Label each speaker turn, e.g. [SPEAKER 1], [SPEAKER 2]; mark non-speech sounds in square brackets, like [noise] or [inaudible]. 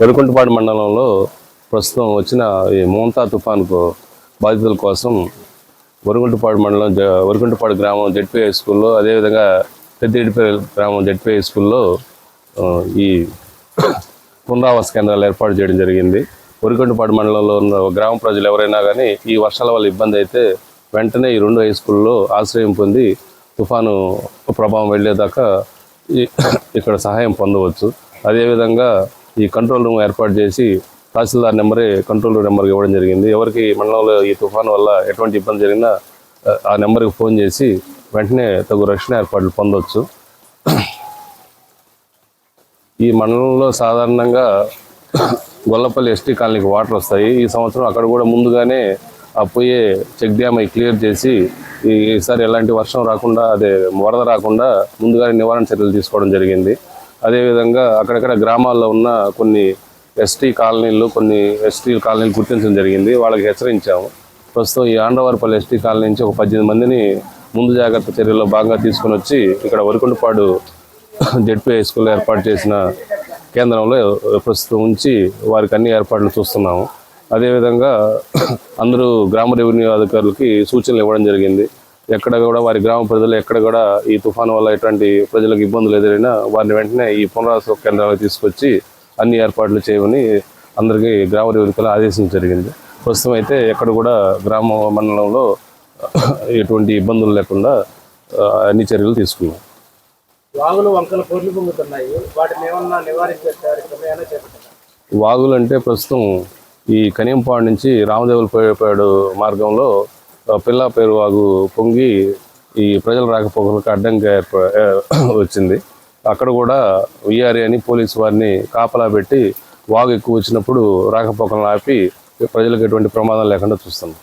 [SPEAKER 1] వరికుంటపాడు మండలంలో ప్రస్తుతం వచ్చిన ఈ మోంతా తుఫాన్కు బాధితుల కోసం వరుగుంటపాడు మండలం వరుగుంటపాడు గ్రామం జడ్పీ హై స్కూల్లో అదేవిధంగా పెద్దిడిపల్లి గ్రామం జడ్పీ హై స్కూల్లో ఈ పునరావాస కేంద్రాలు ఏర్పాటు చేయడం జరిగింది. వరికొండపాడు మండలంలో ఉన్న గ్రామ ప్రజలు ఎవరైనా కానీ ఈ వర్షాల వల్ల ఇబ్బంది అయితే వెంటనే ఈ రెండు హై స్కూల్లో ఆశ్రయం పొంది తుఫాను ప్రభావం వెళ్ళేదాకా ఈ- ఇక్కడ సహాయం పొందవచ్చు. అదేవిధంగా ఈ కంట్రోల్ రూమ్ ఏర్పాటు చేసి తహసీల్దార్ నెంబరే కంట్రోల్ రూమ్ నెంబర్కి ఇవ్వడం జరిగింది. ఎవరికి మండలంలో ఈ తుఫాను వల్ల ఎటువంటి ఇబ్బంది జరిగినా ఆ, నెంబర్కి ఫోన్ చేసి వెంటనే తగు రక్షణ ఏర్పాట్లు పొందవచ్చు ఈ మండలంలో సాధారణంగా గొల్లపల్లి ఎస్టీ కాలనీకి వాటర్ వస్తాయి. ఈ సంవత్సరం అక్కడ కూడా ముందుగానే ఆ పోయే చెక్ డ్యామ్ అవి క్లియర్ చేసి ఈసారి ఎలాంటి వర్షం రాకుండా అదే వరద రాకుండా ముందుగానే నివారణ చర్యలు తీసుకోవడం జరిగింది. అదేవిధంగా అక్కడక్కడ గ్రామాల్లో ఉన్న కొన్ని ఎస్టీ కాలనీలు కొన్ని ఎస్టీ కాలనీలు గుర్తించడం జరిగింది. వాళ్ళకి హెచ్చరించాము. ప్రస్తుతం ఈ ఆండవారిపల్లి ఎస్టీ కాలనీ నుంచి ఒక పద్దెనిమిది మందిని ముందు జాగ్రత్త చర్యల్లో భాగంగా తీసుకొని వచ్చి ఇక్కడ వరికుంటపాడు జెడ్పీ హై స్కూల్లో ఏర్పాటు చేసిన కేంద్రంలో ప్రస్తుతం ఉంచి వారికి అన్ని ఏర్పాట్లు చూస్తున్నాము. అదేవిధంగా అందరూ గ్రామ రెవెన్యూ అధికారులకి సూచనలు ఇవ్వడం జరిగింది. ఎక్కడ కూడా వారి గ్రామ ప్రజలు ఎక్కడ కూడా ఈ తుఫాను వల్ల ఎటువంటి ప్రజలకు ఇబ్బందులు ఎదురైనా వారిని వెంటనే ఈ పునరావాస కేంద్రాలకు తీసుకొచ్చి అన్ని ఏర్పాట్లు చేయమని అందరికీ గ్రామ రెవెన్యూలు ఆదేశించడం జరిగింది. ప్రస్తుతం అయితే ఎక్కడ కూడా గ్రామ మండలంలో [laughs] ఎటువంటి ఇబ్బందులు లేకుండా అన్ని చర్యలు తీసుకున్నాం.
[SPEAKER 2] వాగులు వంకలు పొర్లు పొంగుతున్నాయి. వాటిని ఏమన్నా నివారించే కార్యక్రమం చేపట్టారు?
[SPEAKER 1] వాగులు అంటే ప్రస్తుతం ఈ కనియంపాడు నుంచి రామదేవులపేడు మార్గంలో పిల్లా పేరు వాగు పొంగి ఈ ప్రజలు రాకపోకలకు అడ్డంగా [clears throat] వచ్చింది. అక్కడ కూడా విఆర్ఏ అని పోలీసు వారిని కాపలా పెట్టి వాగు ఎక్కువ వచ్చినప్పుడు రాకపోకలను ఆపి ప్రజలకు ఎటువంటి ప్రమాదం లేకుండా చూస్తున్నాం.